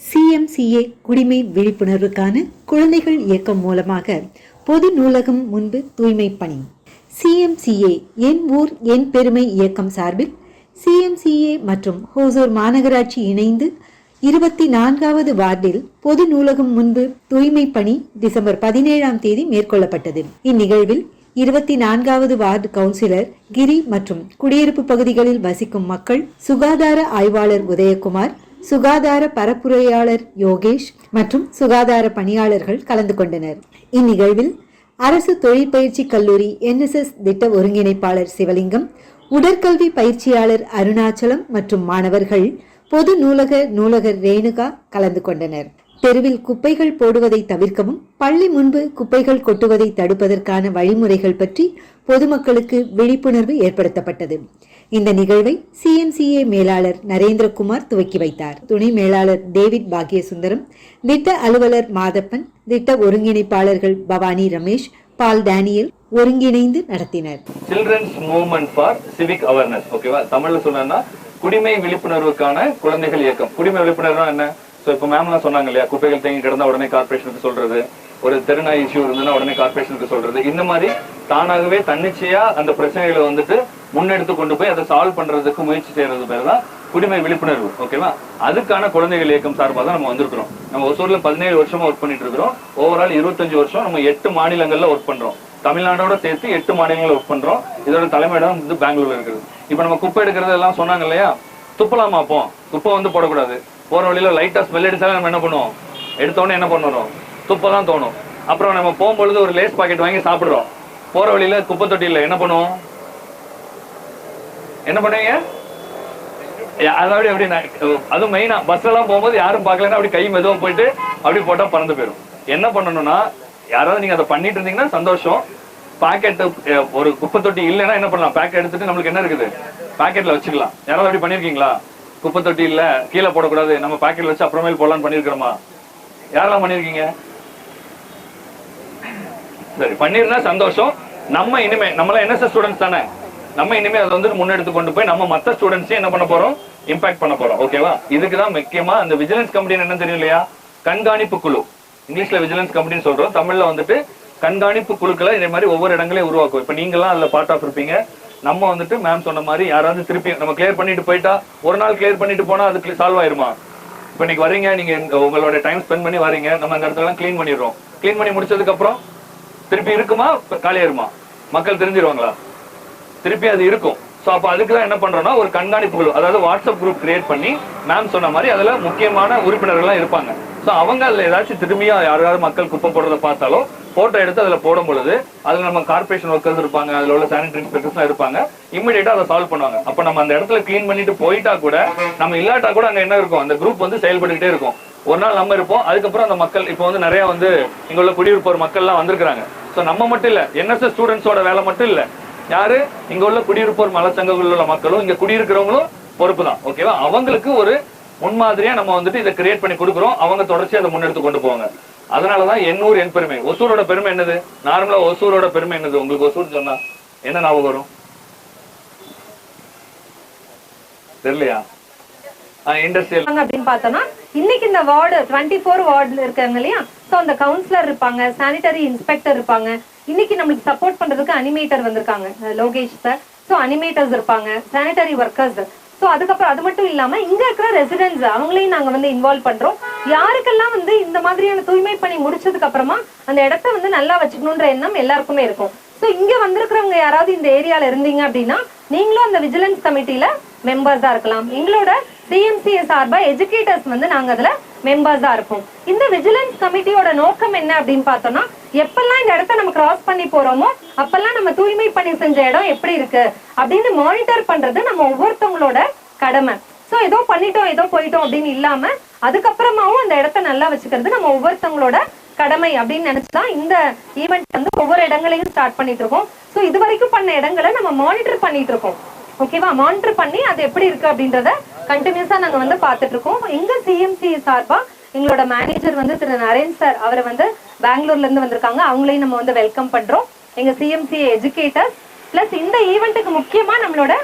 CMCA குடிமை விழிப்புணர்வுக்கான குழந்தைகள் இயக்கம் மூலமாக பொது நூலகம் முன்பு தூய்மை பணி. சிஎம்சிஏ என் ஊர் என் பெருமை இயக்கம் சார்பில் சிஎம்சிஏ மற்றும் ஹோசூர் மாநகராட்சி இணைந்து இருபத்தி நான்காவது வார்டில் பொது நூலகம் முன்பு தூய்மை பணி டிசம்பர் பதினேழாம் தேதி மேற்கொள்ளப்பட்டது. இந்நிகழ்வில் இருபத்தி நான்காவது வார்டு கவுன்சிலர் கிரி மற்றும் குடியிருப்பு பகுதிகளில் வசிக்கும் மக்கள் சுகாதார ஆய்வாளர் உதயகுமார் சுகாதார பரப்புரையாளர் யோகேஷ் மற்றும் சுகாதார பணியாளர்கள் கலந்து கொண்டனர். இந்நிகழ்வில் அரசு தொழிற்பயிற்சி கல்லூரி என்எஸ்எஸ் திட்ட ஒருங்கிணைப்பாளர் சிவலிங்கம் உடற்கல்வி பயிற்சியாளர் அருணாச்சலம் மற்றும் மாணவர்கள் பொது நூலக நூலகர் ரேணுகா கலந்து கொண்டனர். தெருவில் குப்பைகள் போடுவதை தவிர்க்கவும் பள்ளி முன்பு குப்பைகள் கொட்டுவதை தடுப்பதற்கான வழிமுறைகள் பற்றி பொதுமக்களுக்கு விழிப்புணர்வு ஏற்படுத்தப்பட்டது. இந்த நிகழ்வை சிஎம்சிஏ மேலாளர் நரேந்திரகுமார் துவக்கி வைத்தார். துணை மேலாளர் டேவிட் பாக்யசுந்தரம் திட்ட அலுவலர் மாதப்பன் திட்ட ஒருங்கிணைப்பாளர்கள் பவானி ரமேஷ் பால் டேனியல் ஒருங்கிணைந்து நடத்தினர். Children's movement for civic awareness ஓகேவா தமிழ்ல சொன்னா குடிமை விழிப்புணர்வுக்கான குழந்தைகள் இயக்கம். குடிமை விழிப்புணர்வுனா என்ன? இப்ப மேம்லாம் சொன்னாங்க இல்லையா? குப்பைகள் தேங்கி கிடந்தா உடனே கார்பரேஷனுக்கு சொல்றது. ஒரு தெருநாய் இஷ்யூ இருந்ததுன்னா உடனே கார்பரேஷனுக்கு சொல்றது. இந்த மாதிரி தானாகவே தன்னிச்சையா அந்த பிரச்சனைகளை வந்துட்டு முன்னெடுத்து கொண்டு போய் அதை சால்வ் பண்றதுக்கு முயற்சி செய்யறது பேர் தான் குடிமை விழிப்புணர்வு ஓகேவா அதுக்கான குழந்தைகள் இயக்கம் சார்பாக தான் நம்ம வந்திருக்கிறோம். நம்ம ஒசூர்ல பதினேழு வருஷமா ஒர்க் பண்ணிட்டு இருக்கிறோம். ஓவரால் இருபத்தஞ்சு வருஷம் நம்ம எட்டு மாநிலங்கள்ல ஒர்க் பண்றோம். தமிழ்நாடோட சேர்த்து எட்டு மாநிலங்களில் ஒர்க் பண்றோம். இதோட தலைமையிடம் வந்து பெங்களூர்ல இருக்குது. இப்ப நம்ம குப்பை எடுக்கிறது எல்லாம் சொன்னாங்க இல்லையா? துப்பலாமா அப்போ குப்பை வந்து போடக்கூடாது. போற வழியில லைட்டா ஸ்மெல் அடிச்சாலும் நம்ம என்ன பண்ணுவோம்? எடுத்த உடனே என்ன பண்ணுறோம் துப்பை தான் தோணும். அப்புறம் நம்ம போகும்பொழுது ஒரு லேஸ் பாக்கெட் வாங்கி சாப்பிடுறோம். போற வழியில குப்பை தொட்டியில என்ன பண்ணுவோம்? என்ன பண்ணுவீங்க? அதாவது எப்படி நான் அதுவும் மெயினா பஸ் எல்லாம் போகும்போது யாரும் பார்க்கலன்னா அப்படி கை மெதுவாக போயிட்டு அப்படி போட்டா பறந்து போயிடும் என்ன பண்ணணும்னா யாராவது நீங்க அதை பண்ணிட்டு இருந்தீங்கன்னா சந்தோஷம். பாக்கெட் ஒரு குப்பை தொட்டி இல்லைன்னா என்ன பண்ணலாம்? பேக்கெட் எடுத்துட்டு நம்மளுக்கு என்ன இருக்குது? பாக்கெட்ல வச்சுக்கலாம். யாராவது அப்படி பண்ணிருக்கீங்களா குப்பை தொட்டி இல்ல கீழே போடக்கூடாது. நம்ம பாக்கெட்ல வச்சு அப்புறமேல் போடலாம்னு பண்ணிருக்கிறோமா யாரெல்லாம் பண்ணிருக்கீங்க சரி பண்ணிருந்தா சந்தோஷம். நம்ம இனிமே நம்மள என்எஸ்எஸ் ஸ்டூடெண்ட்ஸ் தானே? நம்ம இனிமே அதை வந்து முன்னெடுத்து கொண்டு போய் நம்ம மத்த ஸ்டூடெண்ட்ஸையும் என்ன பண்ண போறோம்? இம்பாக்ட் பண்ண போறோம். ஓகேவா இதுக்கு தான் முக்கியமா அந்த விஜிலன்ஸ் கம்பெனி என்ன தெரியும் இல்லையா? கண்காணிப்பு குழு. இங்கிலீஷ்ல விஜிலன்ஸ் கம்பெனின்னு சொல்றோம். தமிழ்ல வந்துட்டு கண்காணிப்பு குழுக்களை இதே மாதிரி ஒவ்வொரு இடங்களையும் உருவாக்கும். இப்ப நீங்களாம் அதுல பார்ட் ஆஃப் இருப்பீங்க. நம்ம வந்துட்டு மேம் சொன்ன மாதிரி யாராவது திருப்பி நம்ம கிளியர் பண்ணிட்டு போயிட்டா ஒரு நாள் கிளியர் பண்ணிட்டு போனா அது சால்வ் ஆயிருமா? இப்ப இன்னைக்கு வரீங்க நீங்க உங்களோட டைம் ஸ்பெண்ட் பண்ணி வரீங்க. நம்ம அந்த இடத்துல எல்லாம் க்ளீன் பண்ணிடுறோம். க்ளீன் பண்ணி முடிச்சதுக்கு அப்புறம் திருப்பி இருக்குமா? காலியாயிருமா? மக்கள் தெரிஞ்சிருவாங்களா? திருப்பி அது இருக்கும். ஸோ அப்போ அதுக்கு தான் என்ன பண்றோம்னா ஒரு கண்காணிப்பு குழு அதாவது வாட்ஸ்அப் குரூப் கிரியேட் பண்ணி மேம் சொன்ன மாதிரி அதில் முக்கியமான உறுப்பினர்கள்லாம் இருப்பாங்க. ஸோ அவங்க அதில் ஏதாச்சும் திரும்பியும் யாராவது மக்கள் குப்பை போடுறத பார்த்தாலோ போட்டோ எடுத்து அதில் போடும் பொழுது அதுல நம்ம கார்பரேஷன் ஒர்க்கர்ஸ் இருப்பாங்க அதில் உள்ள சானிடரி இன்ஸ்பெக்டர்ஸ்லாம் இருப்பாங்க இமீடியட்டாக அதை சால்வ் பண்ணுவாங்க. அப்போ நம்ம அந்த இடத்துல க்ளீன் பண்ணிட்டு போயிட்டா கூட நம்ம இல்லாட்டா கூட அங்க என்ன இருக்கும்? அந்த குரூப் வந்து செயல்பட்டுக்கிட்டே இருக்கும். ஒரு நாள் நம்ம இருப்போம் அதுக்கப்புறம் அந்த மக்கள் இப்போ வந்து நிறைய வந்து இங்க உள்ள குடியிருப்போர் மக்கள்லாம் வந்திருக்கிறாங்க. வந்திருக்காங்க சோ நம்ம மட்டும் இல்ல என்எஸ்எஸ் ஸ்டூடெண்ட்ஸோட வேலை மட்டும் இல்ல யாரு? இங்க உள்ள குடியிருப்போர் மலச்சங்கங்களில் உள்ள மக்களும் இங்க குடியிருக்கிறவங்களும் பொறுப்பு தான் ஓகேவா அவங்களுக்கு ஒரு முன்மாதிரியா நம்ம வந்துட்டு இதை கிரியேட் பண்ணி கொடுக்குறோம். அவங்க தொடர்ச்சி அதை முன்னெடுத்து கொண்டு போவாங்க. அதனாலதான் எண்ணூர் என் பெருமை. ஒசூரோட பெருமை என்னது? நார்மலா ஒசூரோட பெருமை என்னது? உங்களுக்கு ஒசூர் சொன்னா என்ன ஞாபகம் வரும்? தெரியலையா? இண்டஸ்ட்ரியல் அப்படின்னு பார்த்தோம்னா இன்னைக்கு இந்த வார்டு டுவெண்ட்டி ஃபோர் வார்டுல இருக்காங்க இல்லையா? சோ அந்த கவுன்சிலர் இருப்பாங்க சானிட்டரி இன்ஸ்பெக்டர் இருப்பாங்க இன்னைக்கு நம்மளுக்கு சப்போர்ட் பண்றதுக்கு அனிமேட்டர் வந்திருக்காங்க லோகேஷ் சார் ஸோ அனிமேட்டர்ஸ் இருப்பாங்க சானிட்டரி ஒர்க்கர்ஸ் சோ அதுக்கப்புறம் அது மட்டும் இல்லாம இங்க இருக்கிற ரெசிடென்ட்ஸ் அவங்களையும் நாங்க வந்து இன்வால்வ் பண்றோம். யாருக்கெல்லாம் வந்து இந்த மாதிரியான தூய்மை பணி முடிச்சதுக்கு அப்புறமா அந்த இடத்த வந்து நல்லா வச்சுக்கணுன்ற எண்ணம் எல்லாருக்குமே இருக்கும். ஸோ இங்க வந்திருக்கிறவங்க யாராவது இந்த ஏரியால இருந்தீங்க அப்படின்னா நீங்களும் அந்த விஜிலன்ஸ் கமிட்டில மெம்பர்ஸா இருக்கலாம். எங்களோட சிஎம்சிஎஸ் சார்பா எஜுகேட்டர்ஸ் வந்து நாங்க அதுல மெம்பர்ஸா இருக்கும். இந்த விஜிலன்ஸ் கமிட்டியோட நோக்கம் என்ன அப்படின்னு பார்த்தோம்னா எப்பெல்லாம் இந்த இடத்த நம்ம கிராஸ் பண்ணி போறோமோ அப்பெல்லாம் நம்ம தூய்மை பணி செஞ்ச இடம் எப்படி இருக்கு அப்படின்னு மானிட்டர் பண்றது நம்ம ஒவ்வொருத்தவங்களோட கடமை. சோ ஏதோ பண்ணிட்டோம் ஏதோ போயிட்டோம் அப்படின்னு இல்லாம அதுக்கப்புறமாவும் அந்த இடத்த நல்லா வச்சுக்கிறது நம்ம ஒவ்வொருத்தவங்களோட கடமை அப்படின்னு நினைச்சுதான் இந்த ஈவெண்ட் வந்து ஒவ்வொரு இடங்களையும் ஸ்டார்ட் பண்ணிட்டு இருக்கோம். சோ இது வரைக்கும் பண்ண இடங்களை நம்ம மானிட்டர் பண்ணிட்டு இருக்கோம். ஓகேவா மானிட்டர் பண்ணி அது எப்படி இருக்கு அப்படின்றத கண்டினியூஸா நாங்க வந்து பார்த்துட்டு இருக்கோம் எங்க சிஎம்சி சார்பா எங்களோட மேனேஜர் வந்து திரு நரேன் சார் அவரை வந்து பெங்களூர்ல இருந்து வந்திருக்காங்க. அவங்களையும் நம்ம வந்து வெல்கம் பண்றோம். எங்க சிஎம்சி எஜுகேட்டர்ஸ் பிளஸ் இந்த ஈவெண்ட்டுக்கு முக்கியமா நம்மளோட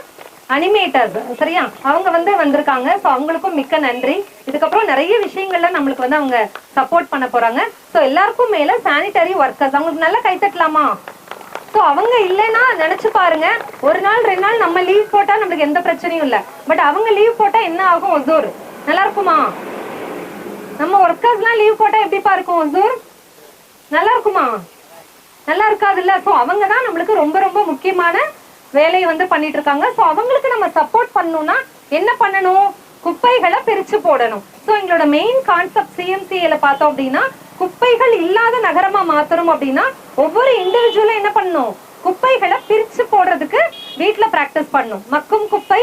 அனிமேட்டர்ஸ் சரியா? அவங்க வந்து வந்திருக்காங்க. ஸோ அவங்களுக்கும் மிக்க நன்றி. இதுக்கப்புறம் நிறைய விஷயங்கள்ல நம்மளுக்கு வந்து அவங்க சப்போர்ட் பண்ண போறாங்க. ஸோ எல்லாருக்கும் மேல சானிட்டரி ஒர்க்கர்ஸ் அவங்களுக்கு நல்லா கைத்தட்டலாமா ஸோ அவங்க இல்லைன்னா நினைச்சு பாருங்க. ஒரு நாள் ரெண்டு நாள் நம்ம லீவ் போட்டா நம்மளுக்கு எந்த பிரச்சனையும் இல்லை. பட் அவங்க லீவ் போட்டா என்ன ஆகும் ஒசூர்? நல்லா இருக்குமா? நம்ம ஒர்க்கர்ஸ்லாம் லீவ் போட்டா எப்படிப்பா இருக்கும் ஒசூர்? நல்லா இருக்குமா? நல்லா இருக்காதுல்ல ஸோ அவங்க தான் நம்மளுக்கு ரொம்ப ரொம்ப முக்கியமான வேலையை வந்து பண்ணிட்டு இருக்காங்க. ஸோ அவங்களுக்கு நம்ம சப்போர்ட் பண்ணணும்னா என்ன பண்ணணும்? குப்பைகளை பிரிச்சு போடணும். ஸோ எங்களோட மெயின் கான்செப்ட் சிஎம்சிஏல பார்த்தோம் அப்படின்னா குப்பைகள் இல்லாத நகரமா மாத்தணும் அப்படின்னா ஒவ்வொரு இண்டிவிஜுவலும் என்ன பண்ணும்? குப்பைகளை பிரிச்சு போடுறதுக்கு வீட்டுல பிராக்டிஸ் பண்ணும். மக்கும் குப்பை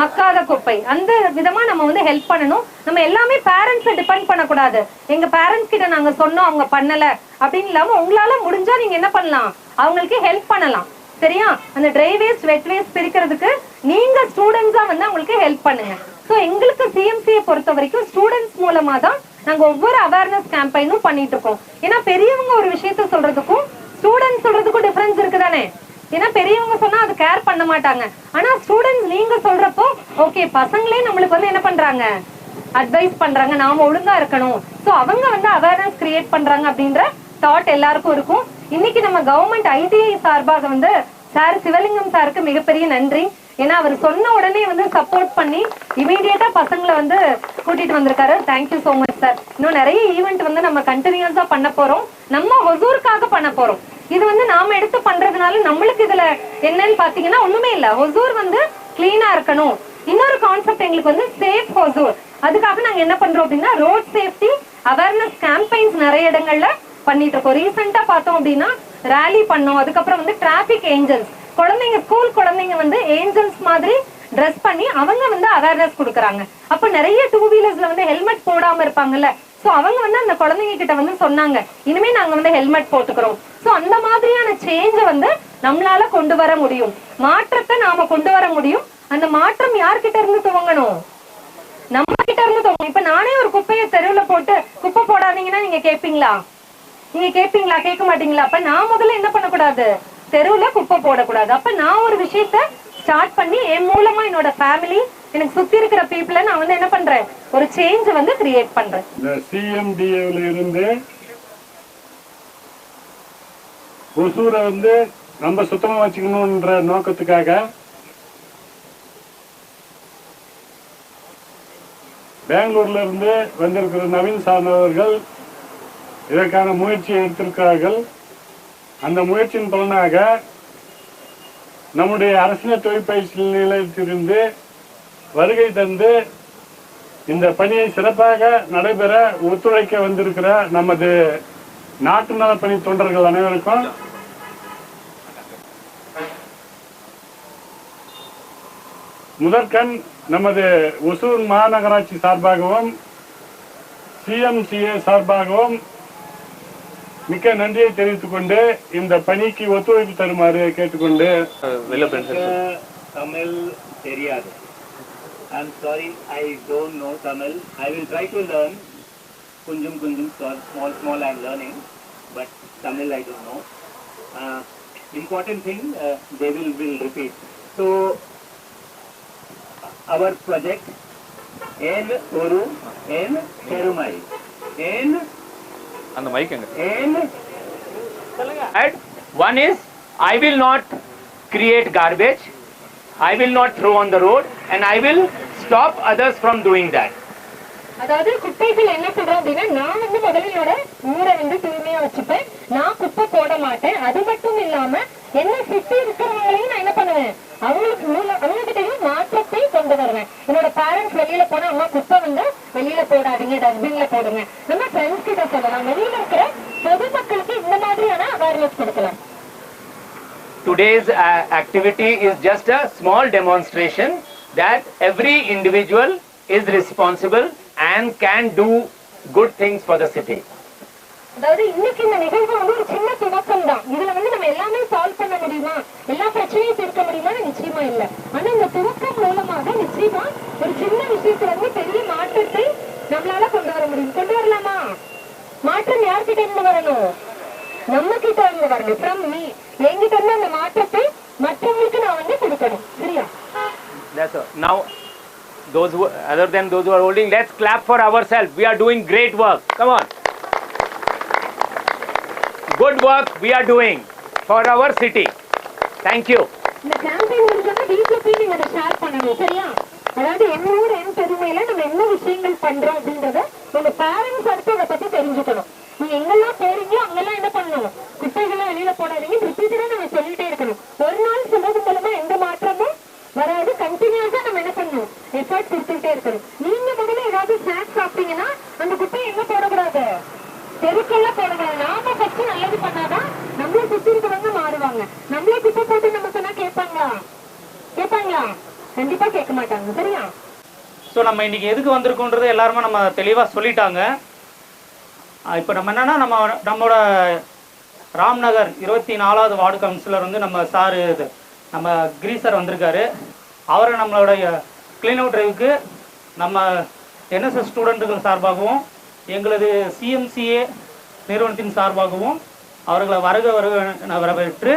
மக்காத குப்பை. அந்த விதமா நம்ம வந்து ஹெல்ப் பண்ணணும். நம்ம எல்லாமே பேரண்ட்ஸை டிபெண்ட் பண்ணக்கூடாது. எங்க பேரண்ட்ஸ் கிட்ட நாங்க சொன்னோம் அவங்க பண்ணல. அப்படின்னு இல்லாம உங்களால முடிஞ்சா நீங்க என்ன பண்ணலாம்? அவங்களுக்கு ஹெல்ப் பண்ணலாம். சரியா? அந்த ட்ரை வேஸ்ட் வெட் வேஸ்ட் பிரிக்கிறதுக்கு நீங்க ஸ்டூடெண்ட்ஸா வந்து அவங்களுக்கு ஹெல்ப் பண்ணுங்க. சோ எங்களுக்கு சிஎம்சியை பொறுத்த வரைக்கும் ஸ்டூடெண்ட்ஸ் மூலமா தான் நாங்க ஒவ்வொரு அவேர்னஸ் கேம்பெயினும் பண்ணிட்டு இருக்கோம். ஏன்னா பெரியவங்க ஒரு விஷயத்த சொல்றதுக்கும் ஸ்டூடெண்ட்ஸ் சொல்றதுக்கும் டிஃபரன்ஸ் இருக்குதானே? ஏன்னா பெரியவங்க சொன்னா அது கேர் பண்ண மாட்டாங்க. ஆனா ஸ்டூடெண்ட்ஸ் நீங்க சொல்றப்போ ஓகே பசங்களே நம்மளுக்கு வந்து என்ன பண்றாங்க? அட்வைஸ் பண்றாங்க. நாம ஒழுங்கா இருக்கணும். சோ அவங்க வந்து அவேர்னஸ் கிரியேட் பண்றாங்க அப்படின்ற தாட் எல்லாருக்கும் இருக்கும். இன்னைக்கு நம்ம கவர்மெண்ட் ஐடிஐ சார்பாக வந்து சார் சிவலிங்கம் சாருக்கு மிகப்பெரிய நன்றி. ஏன்னா அவர் சொன்ன உடனே வந்து சப்போர்ட் பண்ணி இமீடியட்டா பசங்களை வந்து கூட்டிட்டு வந்திருக்காரு. தேங்க்யூ சோ மச் சார் இன்னும் நிறைய ஈவெண்ட் வந்து நம்ம கண்டினியூஸா பண்ண போறோம். நம்ம ஒசூருக்காக பண்ண போறோம். இது வந்து நாம எடுத்து பண்றதுனால நம்மளுக்கு இதுல என்னன்னு பாத்தீங்கன்னா ஒண்ணுமே இல்ல. ஒசூர் வந்து கிளீனா இருக்கணும். இன்னொரு கான்செப்ட் எங்களுக்கு வந்து சேஃப் ஒசூர் அதுக்காக நாங்க என்ன பண்றோம் அப்படின்னா ரோட் சேஃப்டி அவேர்னஸ் கேம்பெயின்ஸ் நிறைய இடங்கள்ல பண்ணிட்டு இருக்கோம். ரீசெண்டா பார்த்தோம் அப்படின்னா ரேலி பண்ணோம். அதுக்கப்புறம் வந்து டிராபிக் ஏஞ்சல்ஸ் குழந்தைங்க ஸ்கூல் குழந்தைங்க வந்து ஏஞ்சல்ஸ் மாதிரி ட்ரெஸ் பண்ணி அவங்க வந்து அவேர்னஸ் கொடுக்குறாங்க. அப்ப நிறைய டூ வீலர்ஸ்ல வந்து ஹெல்மெட் போடாம இருப்பாங்கல்ல. சோ அவங்க வந்து அந்த குழந்தைங்க கிட்ட வந்து சொன்னாங்க இனிமே நாங்க வந்து ஹெல்மெட் போட்டுக்கிறோம். சோ அந்த மாதிரியான சேஞ்ச வந்து நம்மளால கொண்டு வர முடியும். மாற்றத்தை நாம கொண்டு வர முடியும். அந்த மாற்றம் யார்கிட்ட இருந்து துவங்கணும்? நம்ம கிட்ட இருந்து துவங்கணும். இப்ப நானே ஒரு குப்பையை தெருவுல போட்டு குப்பை போடாதீங்கன்னா நீங்க கேப்பீங்களா? நீங்க கேப்பீங்களா? கேட்க மாட்டீங்களா? அப்ப நான் முதல்ல என்ன பண்ணக்கூடாது? தெருவுல குப்பை போடக்கூடாது. அப்ப நான் ஒரு விஷயத்த ஸ்டார்ட் பண்ணி என் மூலமா என்னோட ஃபேமிலி எனக்கு சுத்தி இருக்கிற பீப்புள நான் வந்து என்ன பண்றேன்? ஒரு சேஞ்ச் வந்து கிரியேட் பண்றேன். இந்த சிஎம்டிஏல இருந்து ஒசூரை வந்து நம்ம சுத்தமா வச்சுக்கணுன்ற நோக்கத்துக்காக பெங்களூர்ல இருந்து வந்திருக்கிற நவீன் சார்ந்தவர்கள் இதற்கான முயற்சி எடுத்திருக்கிறார்கள். அந்த முயற்சியின் பலனாக நம்முடைய அரசியல் தொழிற்பயிற்சி நிலையத்திலிருந்து வருகை தந்து இந்த பணியை சிறப்பாக நடைபெற ஒத்துழைக்க வந்திருக்கிற நமது நாட்டு நலப்பணி தொண்டர்கள் அனைவருக்கும் முதற்கண் நமது ஒசூர் மாநகராட்சி சார்பாகவும் சிஎம்சிஏ சார்பாகவும் மிக்க நன்றியை தெரிவித்துக் கொண்டு இந்த பணிக்கு ஒத்துழைப்பு தருமாறு கேட்டுக்கொண்டு Tamil தெரியாது I'm sorry, I don't know Tamil. I will try to learn. Kunjum kunjum, small, small, small I'm learning, but Tamil I don't know. Uh, important thing, uh, they will, will repeat. So, our project, N Oru, N Perumai, N, அந்த mike எங்க one is, I will not create garbage, I will not throw on the road, and I will stop others from doing that. அதாவது குப்பைகள் என்ன சொல்றோம் அப்படின்னா நான் வந்து முதல்ல என்னோட ஊரை வந்து தூய்மையா வச்சுப்பேன். நான் குப்பை போட மாட்டேன். அது மட்டும் இல்லாம என்ன சுத்தி இருக்கிறவங்களையும் நான் என்ன பண்ணுவேன்? அவங்களுக்கு மூல அவங்க மாற்றத்தை கொண்டு வருவேன். என்னோட பேரண்ட்ஸ் வெளியில போனா அம்மா குப்பை வந்து வெளியில போடாதீங்க டஸ்ட்பின்ல போடுங்க. நம்ம ஃப்ரெண்ட்ஸ் கிட்ட சொல்லலாம். வெளியில இருக்கிற பொதுமக்களுக்கு இந்த மாதிரியான அவேர்னஸ் கொடுக்கலாம். Today's uh, activity is just a small demonstration that every individual is responsible and can do good things for the city. அதாவது இன்னைக்கு இந்த நிகழ்வு வந்து ஒரு சின்ன துவக்கம் தான். இதுல வந்து நம்ம எல்லாமே சால்வ் பண்ண முடியுமா? எல்லா பிரச்சனையும் தீர்க்க முடியுமா? நிச்சயமா இல்ல. ஆனா இந்த துவக்கம் மூலமாக நிச்சயமா ஒரு சின்ன விஷயத்துல இருந்து பெரிய மாற்றத்தை நம்மளால கொண்டு வர முடியும். கொண்டு வரலாமா? மாற்றம் யார்கிட்ட இருந்து வரணும்? நம்ம கிட்ட இருந்து வரணும். ஃப்ரம் மீ என்கிட்ட இருந்து அந்த மாற்றத்தை மற்றவங்களுக்கு நான் வந்து கொடுக்கணும். சரியா? Now, those who, other than those who are holding, let's clap for ourselves. We are doing great work. Come on. Work we are doing for our city. Thank you. இந்த கேம்பெயின் முடிஞ்சோன்னா போய் நீங்க அதை ஷேர் பண்ணணும் சரியா அதாவது என்னோட என் பெருமையில நம்ம என்ன விஷயங்கள் பண்றோம் அப்படின்றத உங்க பேரண்ட்ஸ் அடுத்து அதை பத்தி தெரிஞ்சுக்கணும் நீங்க எங்கெல்லாம் போறீங்களோ அங்கெல்லாம் என்ன பண்ணணும் குப்பைகளை வெளியில போடாதீங்க ரிப்பீட்டடா நம்ம சொல்லிட்டே இருக்கணும் ஒரு நாள் சொன்னது மூலமா எந்த மாற்றமும் வராது கண்டினியூஸா நம்ம என்ன பண்ணணும் எஃபர்ட் கொடுத்துட்டே இருக்கணும் நீங்க முதல்ல ஏதாவது ஸ்நாக்ஸ் சாப்பிட்டீங்கன்னா அந்த குப்பையை எங்க போடக்கூடாது தெருக்கெல்லாம் போடக்கூடாது நாம ஃபர்ஸ்ட் நல்லது பண்ணாதான் நம்மள சுத்தி இருக்கிறவங்க மாறுவாங்க நம்மளே குப்பை போட்டு நம்ம சொன்னா கேட்பாங்களா? கேட்பாங்களா? கண்டிப்பா கேட்க மாட்டாங்க. சரியா? ஸோ நம்ம இன்னைக்கு எதுக்கு வந்திருக்கோன்றது எல்லாருமே நம்ம தெளிவாக சொல்லிட்டாங்க. இப்போ நம்ம என்னன்னா நம்ம நம்மளோட ராம்நகர் இருபத்தி நாலாவது வார்டு கவுன்சிலர் வந்து நம்ம சார் இது நம்ம கிரீசர் வந்திருக்காரு. அவரை நம்மளோட கிளீன் அவுட் டிரைவுக்கு நம்ம என்எஸ்எஸ் ஸ்டூடெண்ட்டுகள் சார்பாகவும் எங்களது சிஎம்சிஏ நிறுவனத்தின் சார்பாகவும் அவர்களை வருக வருக வரவேற்று